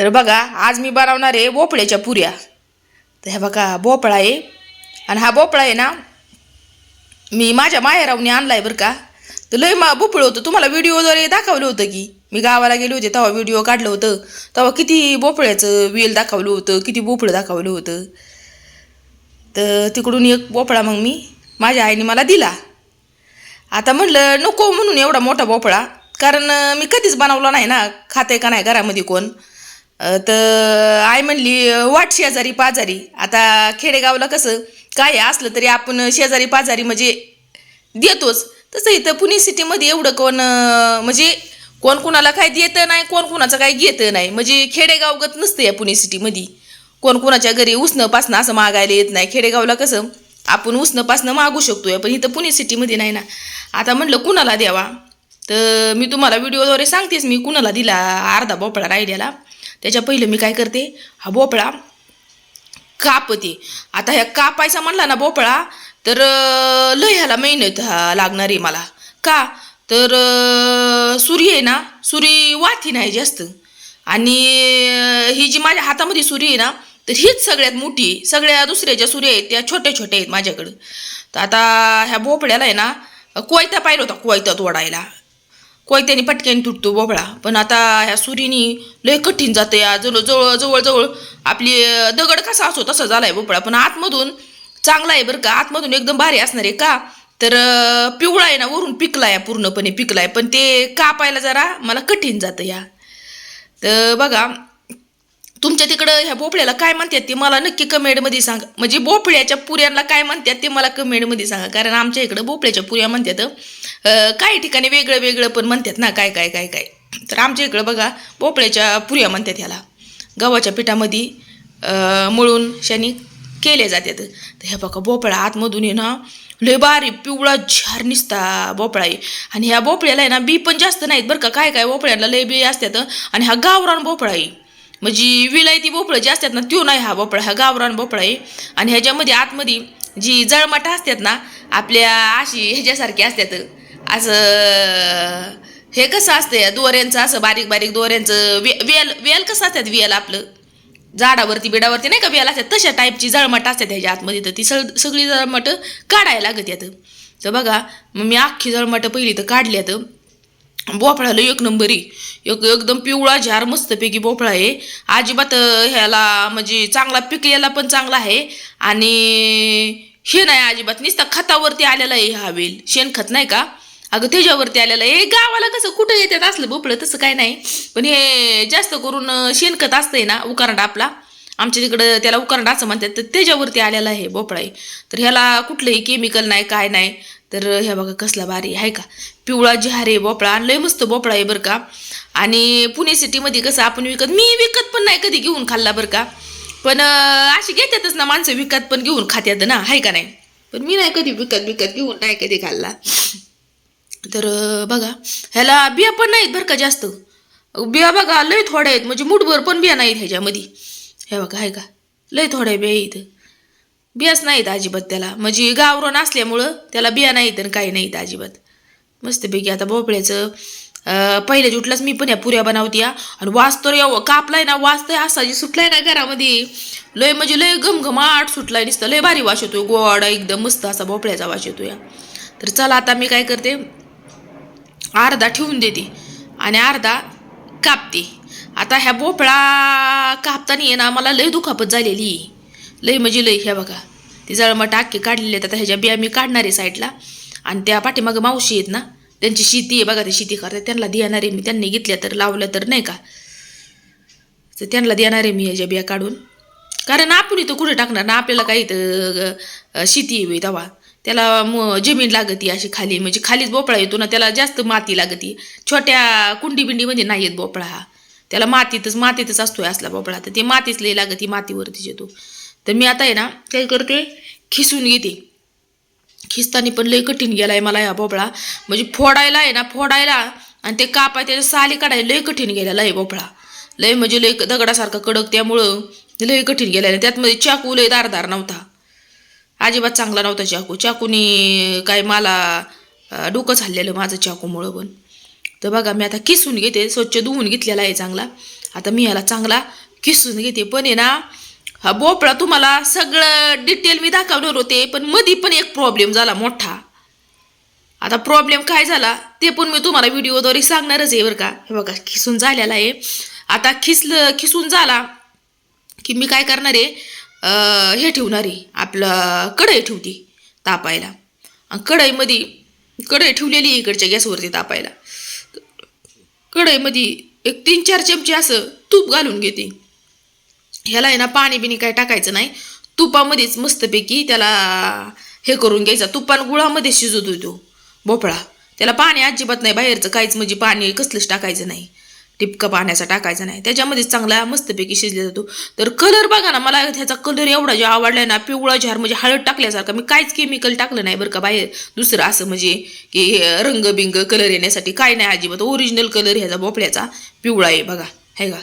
तर बघा आज मी बनवणार आहे भोपळ्याच्या पुऱ्या. तर ह्या बघा भोपळा आहे. आणि हा भोपळा आहे ना मी माझ्या माहेरावने आहे बरं का. तर लय मा भोपळं होतं. तुम्हाला व्हिडिओद्वारे दाखवलं होतं की मी गावाला गेले होते तेव्हा व्हिडिओ काढलं होतं. तेव्हा किती भोपळ्याचं वेल दाखवलं होतं किती भोपळं दाखवलं होतं. तर तिकडून एक भोपळा मग मी माझ्या आईने मला दिला. आता म्हणलं नको म्हणून एवढा मोठा भोपळा. कारण मी कधीच बनवला नाही ना. खाते का नाही घरामध्ये कोण? तर आई म्हणली वाट शेजारी पाजारी. आता खेडेगावला कसं काय असलं तरी आपण शेजारी पाजारी म्हणजे देतोच. तसं इथं पुणे सिटीमध्ये एवढं कोण म्हणजे कोण कुणाला काय देतं नाही कोण कुणाचं काय घेतं नाही. म्हणजे खेडेगावगत नसतं या पुणे सिटीमध्ये. कोण कुणाच्या घरी उसणं पासणं असं मागायला येत नाही. खेडेगावला कसं आपण उसणं पासणं मागू शकतोय पण इथं पुणे सिटीमध्ये नाही ना. आता म्हणलं कुणाला द्यावा? तर मी तुम्हाला व्हिडिओद्वारे सांगतेच मी कुणाला दिला अर्धा भोपळा राहिलेला. त्याच्या पहिलं मी काय करते? हा भोपळा कापते. आता ह्या कापायचा म्हणला ना भोपळा तर लय ह्याला मेहनत लागणार आहे मला. का? तर सुरी आहे ना सुरी वाथी नाही जास्त. आणि ही जी माझ्या हातामध्ये सुरी आहे ना तर हीच सगळ्यात मोठी सगळ्या दुसऱ्या ज्या सुरी आहेत त्या छोट्या छोट्या आहेत माझ्याकडं. तर आता ह्या भोपळ्याला आहे ना कोयता पाहिलं होता कोयता तोडायला. कोयत्याने पटक्याने तुटतो बोबळा. पण आता ह्या सुरीनी लय कठीण जातं या. जवळ जवळ जवळजवळ आपली दगड कसा असो तसा झालाय बोबळा. पण आतमधून चांगला आहे बरं का. आतमधून एकदम भारी असणार आहे का? तर पिवळा आहे ना वरून पिकलाय पूर्णपणे पिकलाय. पण ते कापायला जरा मला कठीण जातं या. तर बघा तुमच्या तिकडं ह्या भोपळ्याला काय म्हणतात ते मला नक्की कमेंटमध्ये सांगा. म्हणजे भोपळ्याच्या पुऱ्यांना काय म्हणतात ते मला कमेंटमध्ये सांगा. कारण आमच्या इकडं भोपळ्याच्या पुऱ्या म्हणतात काही ठिकाणी वेगळं वेगळं पण म्हणतात ना काय काय काय काय. तर आमच्या इकडं बघा भोपळ्याच्या पुऱ्या म्हणतात ह्याला. गव्हाच्या पिठामध्ये मळून शनी केले जातात. तर हे बघा भोपळा आतमधून आहे ना लय बारी पिवळा झार निसता भोपळा आहे. आणि ह्या भोपळ्याला आहे ना बी पण जास्त नाहीत बरं का. काय काय भोपळ्याला लय बी असतात आणि हा गावरान भोपळा आहे. म्हणजे विलायती भोपळं जे असतात ना त्यो नाही हा भोपळा हा गावरान भोपळा आहे. आणि ह्याच्यामध्ये आतमध्ये जी जळमाटा असतात ना आपल्या अशी ह्याच्यासारखी असतात. असं हे कसं असतं दोऱ्यांचं असं बारीक बारीक दोऱ्यांचं वे वेल वेल कसं असतात वेल आपलं? झाडावरती बिडावरती नाही का वेल असतात? तशा टाईपची जळमट असतात ह्याच्या आतमध्ये. तर ती सळ सगळी जळमट काढायला लागत यात. तर बघा मग मी अख्खी जळमट पहिली तर काढल्यात भोपळाला एक नंबर एक एकदम पिवळा झार मस्तपैकी भोपळा आहे. अजिबात ह्याला म्हणजे चांगला पिकलेला पण चांगला आहे. आणि हे नाही अजिबात नुसता खतावरती आलेला आहे हा वेल. शेणखत नाही का? अगं त्याच्यावरती आलेलं आहे. गावाला कसं कुठं येतात असलं भोपळं तसं काय नाही. पण हे जास्त करून शेणखत असतंय ना उकारंडा आपला. आमच्या तिकडं त्याला उकारंडा असं म्हणतात तर त्याच्यावरती आलेला आहे भोपळा आहे. तर ह्याला कुठलंही केमिकल नाही काय नाही. तर ह्या बघा कसला भारी आहे का? पिवळा झारे भोपळा लय मस्त भोपळा आहे बरं का. आणि पुणे सिटीमध्ये कसं आपण विकत मी विकत पण नाही कधी घेऊन खाल्ला बरं का. पण अशी घेतातच ना माणसं विकत पण घेऊन खात्यात ना आहे का नाही. पण मी नाही कधी विकत विकत घेऊन नाही कधी खाल्ला. तर बघा ह्याला बिया पण नाहीत बरं का जास्त. बिया बघा लय थोड्या आहेत म्हणजे मुठभर पण बिया नाहीत ह्याच्यामध्ये. हे बघा आहे का. लय थोड्या बिया आहेत. बियाच नाहीत अजिबात त्याला. म्हणजे गावरण असल्यामुळं त्याला बिया नाहीत आणि काही नाहीत अजिबात. मस्तपैकी आता भोपळ्याचं अं, पहिल्या जुटलाच मी पण या पुऱ्या बनवत्या. आणि वास तर एव कापलाय ना वास तर असा जी सुटलाय ना घरामध्ये. लय म्हणजे लय घमघमाट सुटलाय नुसतं लय भारी वास येतोय गोड एकदम मस्त असा भोपळ्याचा वास येतोय. तर चला आता मी काय करते अर्धा ठेवून देते आणि अर्धा कापते. आता ह्या भोपळा कापताना आहे ना मला लय दुखापत झालेली. लय म्हणजे लय ह्या बघा. ती जळमट टाके काढलेले आहेत. आता ह्याच्या बिया मी काढणार आहे साईडला आणि त्या पाठीमागं मावशी आहेत ना त्यांची शेती आहे बघा ते शेती करतात. त्यांना देणार आहे मी त्यांनी घेतल्या तर लावल्या तर नाही का? तर त्यांना देणार आहे मी ह्याच्या बिया काढून. कारण आपण इथं कुठे टाकणार ना? आपल्याला काही इथं शेती होई तेव्हा. त्याला म जमीन लागती अशी खाली म्हणजे खालीच भोपळा येतो ना त्याला जास्त माती लागती. छोट्या कुंडी बिंडीमध्ये नाही येत भोपळा हा. त्याला मातीतच मातीतच असतोय असला भोपळा. तर ते मातीच लई लागती मातीवरतीच येतो. तर मी आता आहे ना काय करते? खिसून घेते. खिस्तानी पण लय कठीण गेलाय मला या भोपळा म्हणजे फोडायला आहे ना फोडायला आणि ते कापाय त्याच्या साली काढायला लय कठीण गेलेला आहे भोपळा लय म्हणजे लय दगडासारखा कडक त्यामुळं लय कठीण गेलेला त्यात त्यातमध्ये चाकू लय दारदार नव्हता. अजिबात चांगला नव्हता चाकू. चाकूनी काय मला डोकं झालेलं माझं चाकूमुळं पण. तर बघा मी आता किसून घेते. स्वच्छ धुवून घेतलेला आहे चांगला. आता मी याला चांगला किसून घेते. पण आहे ना हा भोपळा तुम्हाला सगळं डिटेल मी दाखवणार होते पण मधी पण एक प्रॉब्लेम झाला मोठा. आता प्रॉब्लेम काय झाला ते पण मी तुम्हाला व्हिडिओद्वारे सांगणारच आहे बरं का. हे बघा खिसून झालेला आहे. आता खिसलं खिसून झाला की मी काय करणार आहे हे ठेवणार आहे आपलं कढई ठेवते तापायला. आणि कढईमध्ये कढई ठेवलेली आहे इकडच्या गॅसवरती तापायला. कढईमध्ये एक तीन चार चमचे असं तूप घालून घेते. ह्याला आहे ना पाणी बिणी काय टाकायचं नाही. तुपामध्येच मस्तपैकी त्याला हे करून घ्यायचा. तुपान गुळामध्ये शिजवतो तो भोपळा. त्याला पाणी अजिबात नाही. बाहेरचं काहीच म्हणजे पाणी कसलंच टाकायचं नाही. टिपका पाण्याचा टाकायचा नाही. त्याच्यामध्येच चांगला मस्तपैकी शिजला जातो तर कलर बघा ना मला त्याचा कलर एवढा जो आवडला ना पिवळा झार म्हणजे हळद टाकल्यासारखा. मी काहीच केमिकल टाकलं नाही बरं का बाहेर. दुसरं असं म्हणजे की रंग बिंग कलर येण्यासाठी काय नाही अजिबात. ओरिजिनल कलर ह्याचा भोपळ्याचा पिवळा आहे बघा. आहे का?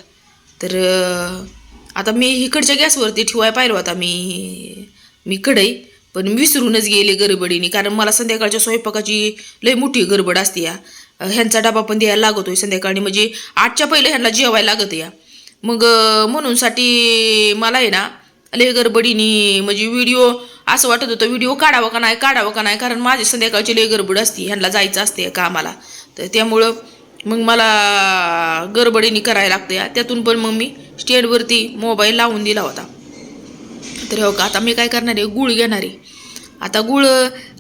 तर आता मी इकडच्या गॅसवरती ठेवाय पाहिलं होता मी मी कढई पण विसरूनच गेले गडबडीने. कारण मला संध्याकाळच्या स्वयंपाकाची लय मोठी गडबड असते या. ह्यांचा डबा पण द्यायला लागतोय संध्याकाळी म्हणजे आठच्या पहिले ह्यांना जेवायला लागत या. मग म्हणूनसाठी मला आहे ना लय गडबडीने म्हणजे व्हिडिओ असं वाटत होतं व्हिडिओ काढावा का नाही काढावा का नाही कारण माझी संध्याकाळची लय गडबड असते ह्यांना जायचं असते कामाला. तर त्यामुळं मग मला गडबडीने करायला लागते त्यातून पण मग मी स्टँडवरती मोबाईल लावून दिला होता. तर हो का आता मी काय करणार आहे? गुळ घेणार आहे. आता गुळ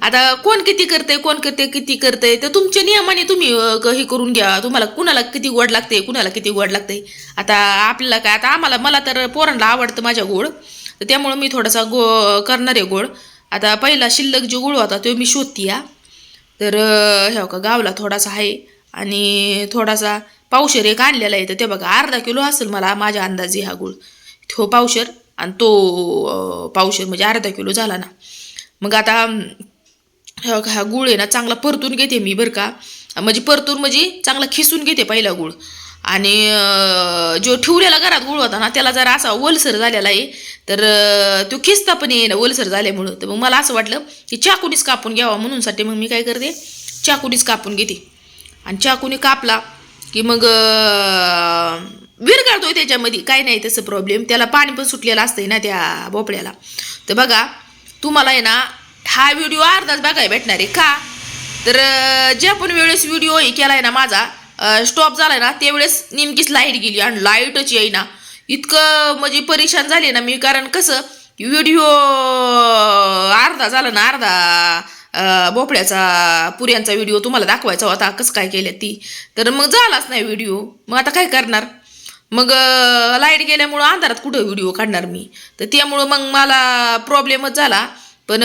आता कोण किती करते कोण करते किती करते तर तुमच्या नियमाने तुम्ही क- हे करून घ्या. तुम्हाला कुणाला किती गोड लागते कुणाला किती गोड लागते आता आपल्याला काय आता आम्हाला मला तर पोरांना आवडतं माझ्या गोड तर त्यामुळं मी थोडासा गो करणार आहे गोड आता पहिला शिल्लक जो गुळ होता तो मी शोधते या तर हो हे का गावला थोडासा आहे. आणि थोडासा पावशर एक आणलेला आहे तर ते बघा अर्धा किलो असेल मला माझ्या अंदाजे हा गुळ. तो पावशर आणि तो अं, पावशर म्हणजे अर्धा किलो झाला ना. मग आता हा गुळ आहे ना चांगला परतून घेते मी बरं का. म्हणजे परतून म्हणजे चांगला खिसून घेते पहिला गुळ. आणि जो ठेवलेला घरात गुळ होता ना त्याला जरा असा ओलसर झालेला आहे. तर तो खिसता पण येईना ओलसर झाल्यामुळं तर मग मला असं वाटलं की चाकूनीच कापून घ्यावा म्हणूनसाठी मग मी काय करते चाकूनीच कापून घेते. आणि चाकूने कापला की मग अं, विरघळतोय त्याच्यामध्ये. काय नाही तसं प्रॉब्लेम त्याला पाणी पण सुटलेलं असतंय ना त्या भोपळ्याला. तर बघा तुम्हाला आहे ना हा व्हिडिओ अर्धाच बघायला भेटणार आहे. का? तर जे पण वेळेस व्हिडिओ हे आहे ना माझा स्टॉप झाला ना त्यावेळेस नेमकीच लाइट गेली. आणि लाईटच येईना इतकं म्हणजे परेशान झाले ना मी. कारण कसं व्हिडिओ अर्धा झाला ना अर्धा भोपळ्याचा पुऱ्यांचा व्हिडिओ तुम्हाला दाखवायचा होता कसं काय केलं ती. तर मग झालाच नाही व्हिडिओ मग आता काय करणार? मग लाइट गेल्यामुळं अंधारात कुठं व्हिडिओ काढणार मी? तर त्यामुळं मग मला प्रॉब्लेमच झाला. पण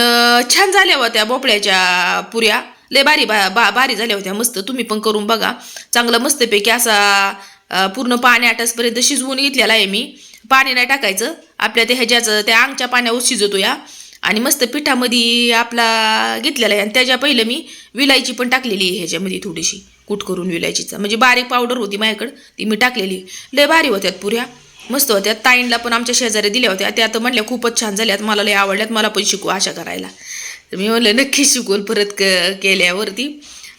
छान झाल्या होत्या भोपळ्याच्या पुऱ्या. लय भारी बा बा भारी झाल्या होत्या मस्त. तुम्ही पण करून बघा. चांगलं मस्तपैकी असा पूर्ण पाणी आटसपर्यंत शिजवून घेतलेला आहे मी. पाणी नाही टाकायचं. आपल्या त्या ह्याच्याचं त्या अंगच्या पाण्यावर शिजवतो या. आणि मस्त पिठामध्ये आपला घेतलेला आहे. आणि त्याच्या पहिलं मी विलायची पण टाकलेली आहे ह्याच्यामध्ये थोडीशी. कूट करून विलायचीचा. म्हणजे बारीक पावडर होती माझ्याकडं ती मी टाकलेली. लय भारी होत्यात पुऱ्या. मस्त होत्या. ताईंला पण आमच्या शेजारी दिल्या होत्या. त्या तर म्हणल्या खूपच छान झाल्यात. मला लय आवडल्यात. मला पण शिकू अशा करायला. तर मी म्हणलं नक्की शिकवल परत क केल्यावरती.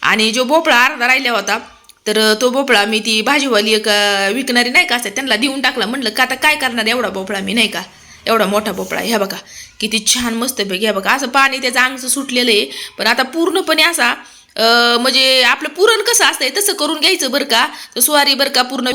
आणि जो भोपळा अर्धा राहिला होता तर तो भोपळा मी ती भाजीवाली एक विकणारी नाही का असतात त्यांना देऊन टाकला. म्हणलं का आता काय करणार एवढा भोपळा मी नाही का? एवढा मोठा भोपळा ह्या बघा किती छान मस्तपैकी ह्या बघा. असं पाणी त्याचं अंगचं सुटलेलं आहे. पण आता पूर्णपणे असा म्हणजे आपलं पुरण कसं असतंय तसं करून घ्यायचं बरं का. तर स्वारी बरं का पूर्ण